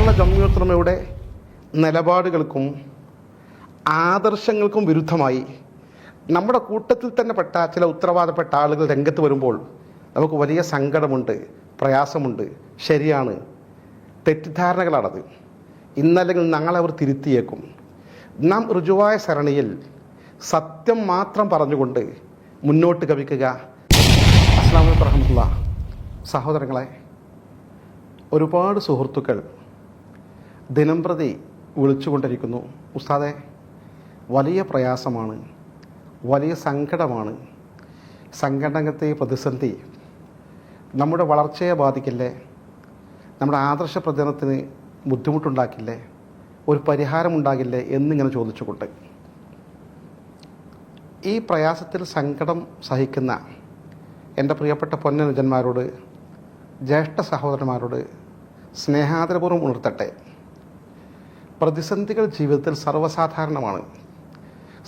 കേരള ജമ്മിയത്തുലമയുടെ നിലപാടുകൾക്കും ആദർശങ്ങൾക്കും വിരുദ്ധമായി നമ്മുടെ കൂട്ടത്തിൽ തന്നെ പെട്ട ചില ഉത്തരവാദപ്പെട്ട ആളുകൾ രംഗത്ത് വരുമ്പോൾ നമുക്ക് വലിയ സങ്കടമുണ്ട് പ്രയാസമുണ്ട്. ശരിയാണ്. തെറ്റിദ്ധാരണകളാണത്. ഇന്നല്ലെങ്കിൽ നാളെ അവർ തിരുത്തിയേക്കും. നാം ഋജുവായ സരണിയിൽ സത്യം മാത്രം പറഞ്ഞുകൊണ്ട് മുന്നോട്ട് കവിക്കുക. അസ്ലാമു റഹമുല്ല സഹോദരങ്ങളെ ഒരുപാട് സുഹൃത്തുക്കൾ ദിനംപ്രതി വിളിച്ചുകൊണ്ടിരിക്കുന്നു. ഉസ്താദെ വലിയ പ്രയാസമാണ്. വലിയ സങ്കടമാണ്. സംഘടനത്തെ പ്രതിസന്ധി. നമ്മുടെ വളർച്ചയെ ബാധിക്കില്ലേ? നമ്മുടെ ആദർശ പ്രചരണത്തിന് ബുദ്ധിമുട്ടുണ്ടാക്കില്ലേ? ഒരു പരിഹാരമുണ്ടാകില്ലേ എന്നിങ്ങനെ ചോദിച്ചുകൊണ്ട്. ഈ പ്രയാസത്തിൽ സങ്കടം സഹിക്കുന്ന എന്റെ പ്രിയപ്പെട്ട പൊന്നനുജന്മാരോട് ജ്യേഷ്ഠ സഹോദരന്മാരോട് സ്നേഹാദരപൂർവം ഉണർത്തട്ടെ. പ്രതിസന്ധികൾ ജീവിതത്തിൽ സർവസാധാരണമാണ്.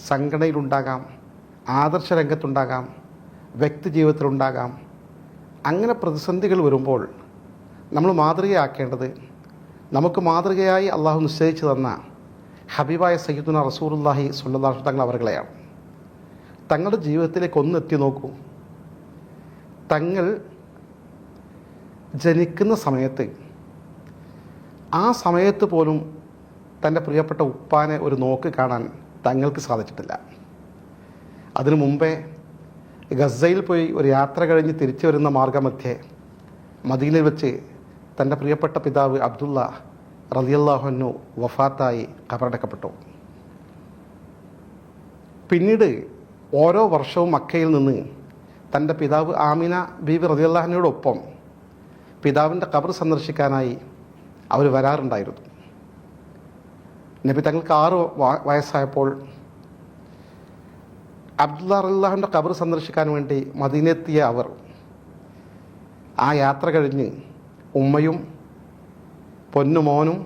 സംഘടനയിലുണ്ടാകാം ആദർശ രംഗത്തുണ്ടാകാം വ്യക്തി ജീവിതത്തിലുണ്ടാകാം. അങ്ങനെ പ്രതിസന്ധികൾ വരുമ്പോൾ നമ്മൾ മാതൃകയാക്കേണ്ടത് നമുക്ക് മാതൃകയായി അള്ളാഹു നിശ്ചയിച്ചു തന്ന ഹബീബായ സയ്യിദുന റസൂറുല്ലാഹി സുല്ലാഹു തങ്ങൾ അവരുകളെയാണ്. തങ്ങളുടെ ജീവിതത്തിലേക്ക് ഒന്നെത്തി നോക്കൂ. തങ്ങൾ ജനിക്കുന്ന സമയത്ത് ആ സമയത്ത് പോലും തന്റെ പ്രിയപ്പെട്ട ഉപ്പാനെ ഒരു നോക്ക് കാണാൻ തങ്ങൾക്ക് സാധിച്ചിട്ടില്ല. അതിനു മുമ്പേ ഗസയിൽ പോയി ഒരു യാത്ര കഴിഞ്ഞ് തിരിച്ചു വരുന്ന മാർഗമധ്യേ മദീനയിൽ വെച്ച് തന്റെ പ്രിയപ്പെട്ട പിതാവ് അബ്ദുള്ള റതിയല്ലാഹുനു വഫാത്തായി കബറടക്കപ്പെട്ടു. പിന്നീട് ഓരോ വർഷവും മക്കയിൽ നിന്ന് തന്റെ പിതാവ് ആമിന ബീബി റതിയല്ലാഹുനോടൊപ്പം പിതാവിന്റെ കബർ സന്ദർശിക്കാനായി അവർ വരാറുണ്ടായിരുന്നു. നബി തങ്ങൾക്ക് ആറ് വയസ്സായപ്പോൾ അബ്ദുള്ള റല്ലാഹുവിന്റെ കബർ സന്ദർശിക്കാൻ വേണ്ടി മദീനെത്തിയ അവർ. ആ യാത്ര കഴിഞ്ഞ് ഉമ്മയും പൊന്നുമോനും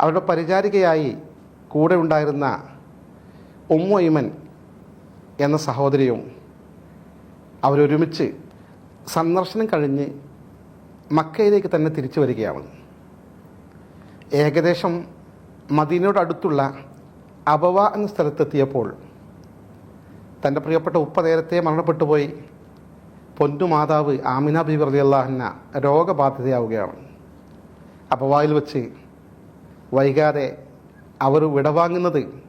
അവരുടെ പരിചാരികയായി കൂടെ ഉണ്ടായിരുന്ന ഉമ്മയിമൻ എന്ന സഹോദരിയും അവരൊരുമിച്ച് സന്ദർശനം കഴിഞ്ഞ് മക്കയിലേക്ക് തന്നെ തിരിച്ചു വരികയാണ്. ഏകദേശം മദീനയോട് അടുത്തുള്ള അബവ എന്ന സ്ഥലത്തെത്തിയപ്പോൾ തന്റെ പ്രിയപ്പെട്ട ഉപ്പ നേരത്തെ മരണപ്പെട്ടു പോയി പൊന്നു മാതാവ് ആമിന ബി റളിയല്ലാഹുന്ന രോഗബാധിതയാവുകയാണ്. അപവായിൽ വെച്ച് വൈകാതെ അവർ വിടവാങ്ങുന്നത്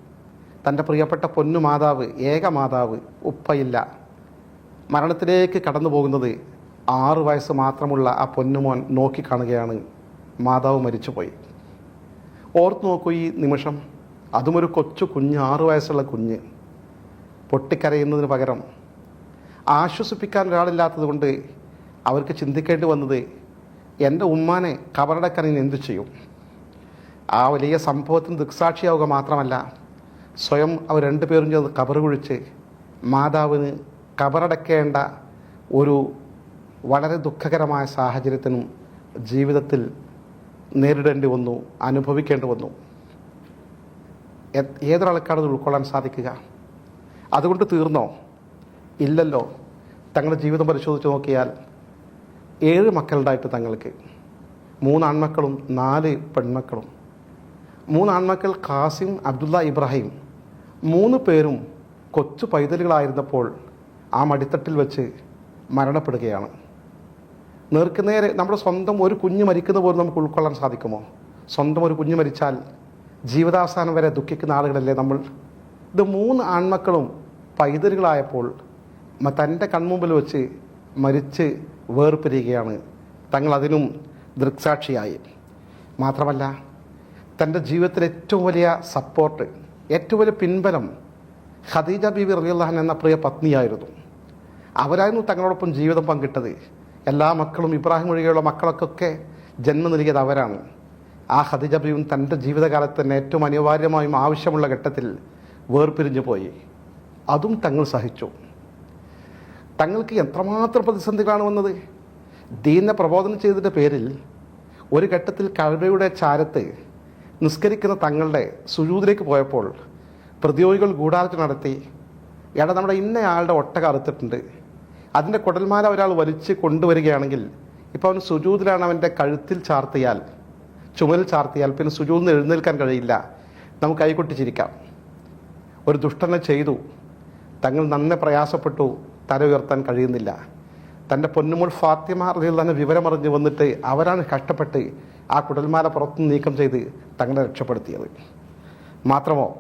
തന്റെ പ്രിയപ്പെട്ട പൊന്നു മാതാവ് ഏക മാതാവ് ഉപ്പയില്ല. മരണത്തിലേക്ക് കടന്നു പോകുന്നത് ആറു വയസ്സ് മാത്രമുള്ള ആ പൊന്നുമോൻ നോക്കിക്കാണുകയാണ്. മാതാവ് മരിച്ചുപോയി. ഓർത്ത് നോക്കൂ ഈ നിമിഷം. ഒരു കൊച്ചു കുഞ്ഞ് ആറു വയസ്സുള്ള കുഞ്ഞ് പൊട്ടിക്കരയുന്നതിന് പകരം ആശ്വസിപ്പിക്കാൻ ഒരാളില്ലാത്തത് കൊണ്ട് അവർക്ക് ചിന്തിക്കേണ്ടി വന്നത് എന്റെ ഉമ്മാനെ കബറടക്കാൻ ഇനി എന്തു ചെയ്യും? ആ വലിയ സംഭവത്തിന് ദൃക്സാക്ഷിയാവുക മാത്രമല്ല സ്വയം അവർ രണ്ടുപേരും ചേർന്ന് കബർ കുഴിച്ച് മാതാവിന് കബറടക്കേണ്ട ഒരു വളരെ ദുഃഖകരമായ സാഹചര്യത്തിനും ജീവിതത്തിൽ നേരിടേണ്ടി വന്നു അനുഭവിക്കേണ്ടി വന്നു. ഏതൊരാൾക്കാണ് ഉൾക്കൊള്ളാൻ സാധിക്കുക? അതുകൊണ്ട് തീർന്നോ? ഇല്ലല്ലോ. തങ്ങളുടെ ജീവിതം പരിശോധിച്ച് നോക്കിയാൽ ഏഴ് മക്കളുണ്ടായിട്ട് തങ്ങൾക്ക്. മൂന്ന് ആൺമക്കളും നാല് പെൺമക്കളും. മൂന്ന് ആൺമക്കൾ ഖാസിം അബ്ദുള്ള ഇബ്രാഹിം. മൂന്ന് പേരും കൊച്ചു പൈതലുകളായിരുന്നപ്പോൾ ആ മടിത്തട്ടിൽ വെച്ച് മരണപ്പെടുകയാണ്. നേർക്കുനേരെ നമ്മുടെ സ്വന്തം ഒരു കുഞ്ഞ് മരിക്കുന്ന പോലും നമുക്ക് ഉൾക്കൊള്ളാൻ സാധിക്കുമോ? സ്വന്തം ഒരു കുഞ്ഞ് മരിച്ചാൽ ജീവിതാവസാനം വരെ ദുഃഖിക്കുന്ന ആളുകളല്ലേ നമ്മൾ? ഇത് മൂന്ന് ആൺമക്കളും പൈതലുകളായപ്പോൾ തന്റെ കൺമുമ്പിൽ വെച്ച് മരിച്ച് വേർപിരിയുകയാണ്. തങ്ങൾ അതിനും ദൃക്സാക്ഷിയായി. മാത്രമല്ല തന്റെ ജീവിതത്തിൽ ഏറ്റവും വലിയ സപ്പോർട്ട് ഏറ്റവും വലിയ പിൻബലം ഖദീജ ബീവി റലിയല്ലാഹൻ എന്ന പ്രിയ പത്നിയായിരുന്നു. അവരായിരുന്നു തങ്ങളോടൊപ്പം ജീവിതം പങ്കിട്ടത്. എല്ലാ മക്കളും ഇബ്രാഹിം ഒഴികെയുള്ള മക്കളൊക്കെ ജന്മം നൽകിയത് അവരാണ് ആ ഖദീജ ബിയും തന്റെ ജീവിതകാലത്ത് തന്നെ ഏറ്റവും അനിവാര്യമായും ആവശ്യമുള്ള ഘട്ടത്തിൽ വേർപിരിഞ്ഞു പോയി. അതും തങ്ങൾ സഹിച്ചു. തങ്ങൾക്ക് എത്രമാത്രം പ്രതിസന്ധികളാണ് വന്നത് ദീനെ പ്രബോധനം ചെയ്തതിന്റെ പേരിൽ ഒരു ഘട്ടത്തിൽ കഴവയുടെ ചാരത്ത് നിസ്കരിക്കുന്ന തങ്ങളുടെ സുജൂതിലേക്ക് പോയപ്പോൾ പ്രതിയോഗികൾ ഗൂഢാലോചന നടത്തി എടാ നമ്മുടെ ഇന്നയാളുടെ ഒട്ടക അറുത്തിട്ടുണ്ട്. അതിന്റെ കുടൽമാല ഒരാൾ വലിച്ച് കൊണ്ടുവരികയാണെങ്കിൽ ഇപ്പോൾ അവൻ സുജൂതിലാണ് അവന്റെ കഴുത്തിൽ ചാർത്തിയാൽ ചുമലിൽ ചാർത്തിയാൽ പിന്നെ സുജൂതിന് എഴുന്നേൽക്കാൻ കഴിയില്ല. നമുക്ക് കൈകൊട്ടിച്ചിരിക്കാം ഒരു ദുഷ്ടനെ ചെയ്തു. തങ്ങൾ നന്നെ പ്രയാസപ്പെട്ടു. തല ഉയർത്താൻ കഴിയുന്നില്ല. തന്റെ പൊന്നുമോൾ ഫാത്തിമ തന്നെ വിവരമറിഞ്ഞ് വന്നിട്ട് അവരാണ് കഷ്ടപ്പെട്ട് ആ കുടൽമാല പുറത്തു നീക്കം ചെയ്ത് തങ്ങളെ രക്ഷപ്പെടുത്തിയത്. മാത്രമോ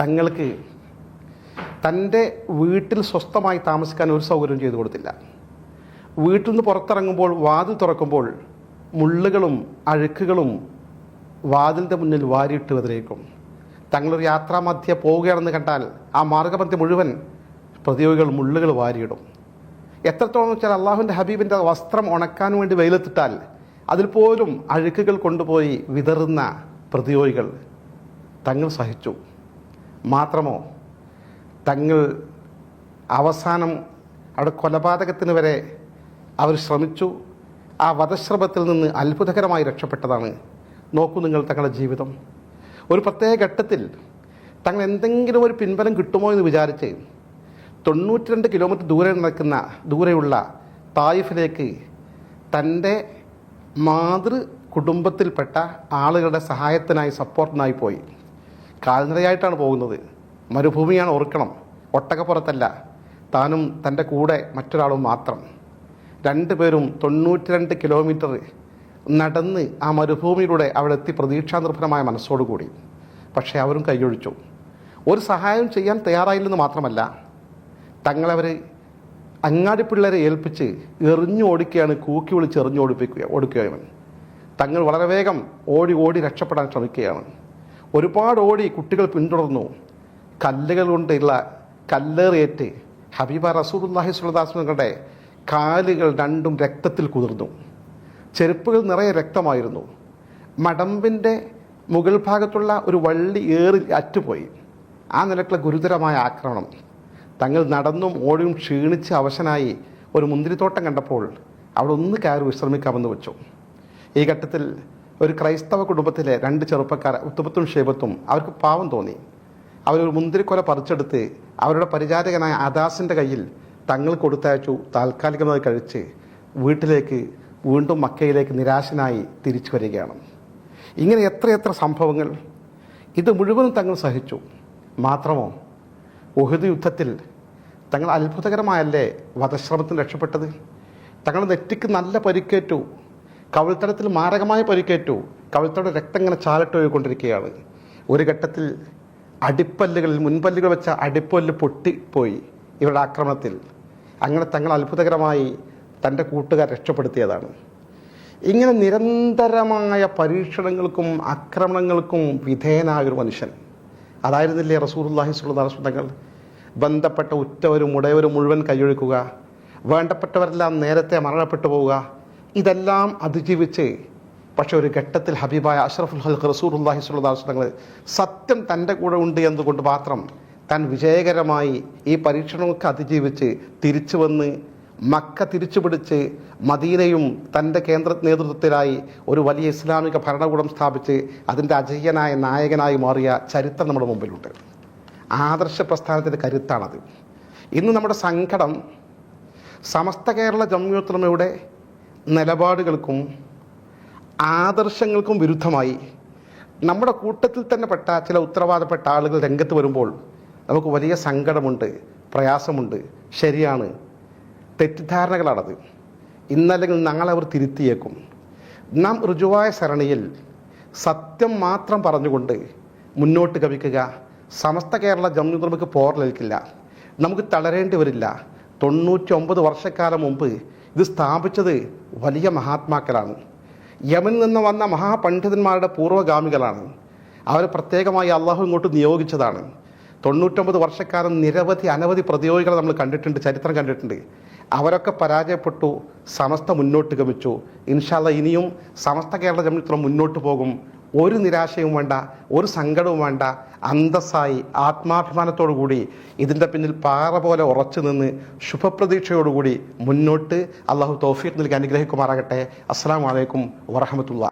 തങ്ങൾക്ക് തന്റെ വീട്ടിൽ സ്വസ്ഥമായി താമസിക്കാൻ ഒരു സൗകര്യം ചെയ്തു കൊടുത്തില്ല. വീട്ടിൽ നിന്ന് പുറത്തിറങ്ങുമ്പോൾ വാതിൽ തുറക്കുമ്പോൾ മുള്ളുകളും അഴുക്കുകളും വാതിലിന്റെ മുന്നിൽ വാരിയിട്ട് വതിരേക്കും. തങ്ങളൊരു യാത്രാമധ്യ പോവുകയാണെന്ന് കണ്ടാൽ ആ മാർഗമധ്യ മുഴുവൻ പ്രതിയോഗികൾ മുള്ളുകൾ വാരിയിടും. എത്രത്തോളം വെച്ചാൽ അള്ളാഹുവിന്റെ ഹബീബിന്റെ വസ്ത്രം ഉണക്കാൻ വേണ്ടി വെയിലത്തിട്ടാൽ അതിൽ പോലും അഴുക്കുകൾ കൊണ്ടുപോയി വിതറുന്ന പ്രതിയോഗികൾ തങ്ങൾ സഹിച്ചു. മാത്രമോ തങ്ങൾ അവസാനം അവിടെ കൊലപാതകത്തിന് വരെ അവർ ശ്രമിച്ചു. ആ വധശ്രമത്തിൽ നിന്ന് അത്ഭുതകരമായി രക്ഷപ്പെട്ടതാണ്. നോക്കൂ നിങ്ങൾ തങ്ങളുടെ ജീവിതം. ഒരു പ്രത്യേക ഘട്ടത്തിൽ തങ്ങൾ എന്തെങ്കിലും ഒരു പിൻബലം കിട്ടുമോ എന്ന് വിചാരിച്ച് തൊണ്ണൂറ്റി രണ്ട് കിലോമീറ്റർ ദൂരെ നടക്കുന്ന ദൂരെയുള്ള തായിഫിലേക്ക് തന്റെ മാതൃ കുടുംബത്തിൽപ്പെട്ട ആളുകളുടെ സഹായത്തിനായി സപ്പോർട്ടിനായി പോയി. കാൽനടയായിട്ടാണ് പോകുന്നത്. മരുഭൂമിയാണ് ഓർക്കണം. ഒട്ടകപ്പുറത്തല്ല. താനും തന്റെ കൂടെ മറ്റൊരാളും മാത്രം. രണ്ടു പേരും രണ്ട് കിലോമീറ്റർ നടന്ന് ആ മരുഭൂമിയിലൂടെ അവിടെ എത്തി പ്രതീക്ഷാനിർഭരമായ മനസ്സോടുകൂടി. പക്ഷേ അവരും കൈയൊഴിച്ചു. ഒരു സഹായം ചെയ്യാൻ തയ്യാറായില്ലെന്ന് മാത്രമല്ല തങ്ങളവർ അങ്ങാടി പിള്ളേരെ ഏൽപ്പിച്ച് എറിഞ്ഞു ഓടിക്കുകയാണ് കൂക്കി വിളിച്ച് എറിഞ്ഞു ഓടിപ്പിക്കുക ഓടിക്കുകയാണ് തങ്ങൾ വളരെ വേഗം ഓടി ഓടി രക്ഷപ്പെടാൻ ശ്രമിക്കുകയാണ്. ഒരുപാട് ഓടി കുട്ടികൾ പിന്തുടർന്നു. കല്ലുകൾ കൊണ്ടുള്ള കല്ലേറിയേറ്റ്. ഹബീബ റസൂലുല്ലാഹി സുൽദാസ്മകളുടെ കാലുകൾ രണ്ടും രക്തത്തിൽ കുതിർന്നു. ചെരുപ്പുകൾ നിറയെ രക്തമായിരുന്നു. മടമ്പിന്റെ മുകൾ ഭാഗത്തുള്ള ഒരു വള്ളി ഏറി അറ്റുപോയി. ആ നിലക്കുള്ള ഗുരുതരമായ ആക്രമണം. തങ്ങൾ നടന്നും ഓടിയും ക്ഷീണിച്ച് അവശനായി ഒരു മുന്തിരിത്തോട്ടം കണ്ടപ്പോൾ അവിടെ ഒന്ന് കയറി വിശ്രമിക്കാമെന്ന് വെച്ചു. ഈ ഘട്ടത്തിൽ ഒരു ക്രൈസ്തവ കുടുംബത്തിലെ രണ്ട് ചെറുപ്പക്കാർ ഉത്തുപത്തും ഷേബത്തും അവർക്ക് പാവം തോന്നി. അവരൊരു മുന്തിരിക്കൊല പറിച്ചെടുത്ത് അവരുടെ പരിചാരകനായ അദാസിന്റെ കയ്യിൽ തങ്ങൾ കൊടുത്തയച്ചു താൽക്കാലികമായി കഴിച്ച് വീട്ടിലേക്ക് വീണ്ടും മക്കയിലേക്ക് നിരാശനായി തിരിച്ചു വരികയാണ്. ഇങ്ങനെ എത്രയെത്ര സംഭവങ്ങൾ. ഇത് മുഴുവനും തങ്ങൾ സഹിച്ചു. മാത്രമോ ഒഹുദ് യുദ്ധത്തിൽ തങ്ങൾ അത്ഭുതകരമായല്ലേ വധശ്രമത്തിൽ രക്ഷപ്പെട്ടത്? തങ്ങൾ നെറ്റിക്ക് നല്ല പരിക്കേറ്റു. കവിൾത്തടത്തിൽ മാരകമായ പരിക്കേറ്റു. കവിൾത്തട രക്തം ഇങ്ങനെ ചാലട്ടൊഴുകൊണ്ടിരിക്കുകയാണ് ഒരു ഘട്ടത്തിൽ അടിപ്പല്ലുകളിൽ മുൻപല്ലുകൾ വെച്ച അടിപ്പല്ല് പൊട്ടിപ്പോയി ഇവരുടെ ആക്രമണത്തിൽ. അങ്ങനെ തങ്ങൾ അത്ഭുതകരമായി തന്റെ കൂട്ടുകാർ രക്ഷപ്പെടുത്തിയതാണ്. ഇങ്ങനെ നിരന്തരമായ പരീക്ഷണങ്ങൾക്കും ആക്രമണങ്ങൾക്കും വിധേയനായ ഒരു മനുഷ്യൻ. അതായിരുന്നില്ലേ റസൂർല്ലാഹി സുല്ലാസ് തങ്ങൾ? ബന്ധപ്പെട്ട ഉറ്റവരും ഉടയവരും മുഴുവൻ കൈയൊഴിക്കുക. വേണ്ടപ്പെട്ടവരെല്ലാം നേരത്തെ മരണപ്പെട്ടു പോവുക. ഇതെല്ലാം അതിജീവിച്ച് പക്ഷെ ഒരു ഘട്ടത്തിൽ ഹബീബായ അഷ്റഫുൽ ഹൽഖ് റസൂർല്ലാഹി സുല്ലാസ് തങ്ങൾ സത്യം തന്റെ കൂടെ ഉണ്ട് എന്നതുകൊണ്ട് മാത്രം താൻ വിജയകരമായി ഈ പരീക്ഷണമൊക്കെ അതിജീവിച്ച് തിരിച്ചു വന്ന് മക്ക തിരിച്ചുപിടിച്ച് മദീനയും തന്റെ കേന്ദ്ര നേതൃത്വത്തിലായി ഒരു വലിയ ഇസ്ലാമിക ഭരണകൂടം സ്ഥാപിച്ച് അതിന്റെ അജയ്യനായ നായകനായി മാറിയ ചരിത്രം നമ്മുടെ മുമ്പിലുണ്ട്. ആദർശ പ്രസ്ഥാനത്തിന്റെ കരുത്താണത്. ഇന്ന് നമ്മുടെ സങ്കടം സമസ്ത കേരള ജമ്മിയോത്തമയുടെ നിലപാടുകൾക്കും ആദർശങ്ങൾക്കും വിരുദ്ധമായി. നമ്മുടെ കൂട്ടത്തിൽ തന്നെ പെട്ട ചില ഉത്തരവാദപ്പെട്ട ആളുകൾ രംഗത്ത് വരുമ്പോൾ നമുക്ക് വലിയ സങ്കടമുണ്ട് പ്രയാസമുണ്ട്. ശരിയാണ്. തെറ്റിദ്ധാരണകളാണത്. ഇന്നല്ലെങ്കിൽ നാളെ അവർ തിരുത്തിയേക്കും. നാം ഋജുവായ സരണിയിൽ സത്യം മാത്രം പറഞ്ഞുകൊണ്ട് മുന്നോട്ട് കവിക്കുക. സമസ്ത കേരള ജമ്മു നമുക്ക് പോറലേൽക്കില്ല നമുക്ക് തളരേണ്ടി വരില്ല. തൊണ്ണൂറ്റി ഒമ്പത് വർഷക്കാലം മുമ്പ് ഇത് സ്ഥാപിച്ചത് വലിയ മഹാത്മാക്കളാണ്. യമനിൽ നിന്ന് വന്ന മഹാപണ്ഡിതന്മാരുടെ പൂർവഗാമികളാണ്. അവർ പ്രത്യേകമായി അള്ളാഹു ഇങ്ങോട്ട് നിയോഗിച്ചതാണ്. തൊണ്ണൂറ്റൊമ്പത് വർഷക്കാലം നിരവധി അനവധി പ്രതിയോഗികളെ നമ്മൾ കണ്ടിട്ടുണ്ട് ചരിത്രം കണ്ടിട്ടുണ്ട്. അവരൊക്കെ പരാജയപ്പെട്ടു സമസ്ത മുന്നോട്ട് ഗമിച്ചു. ഇൻഷാല്ല ഇനിയും സമസ്ത കേരള ചരിത്രം മുന്നോട്ട് പോകും. ഒരു നിരാശയും വേണ്ട ഒരു സങ്കടവും വേണ്ട അന്തസ്സായി ആത്മാഭിമാനത്തോടു കൂടി ഇതിന്റെ പിന്നിൽ പാറ പോലെ ഉറച്ചു നിന്ന് ശുഭപ്രതീക്ഷയോടുകൂടി മുന്നോട്ട് അള്ളാഹു തൗഫീഖ് നൽകി അനുഗ്രഹിക്കുമാറാകട്ടെ. അസ്സാം വലൈക്കും വറഹമത്തുള്ള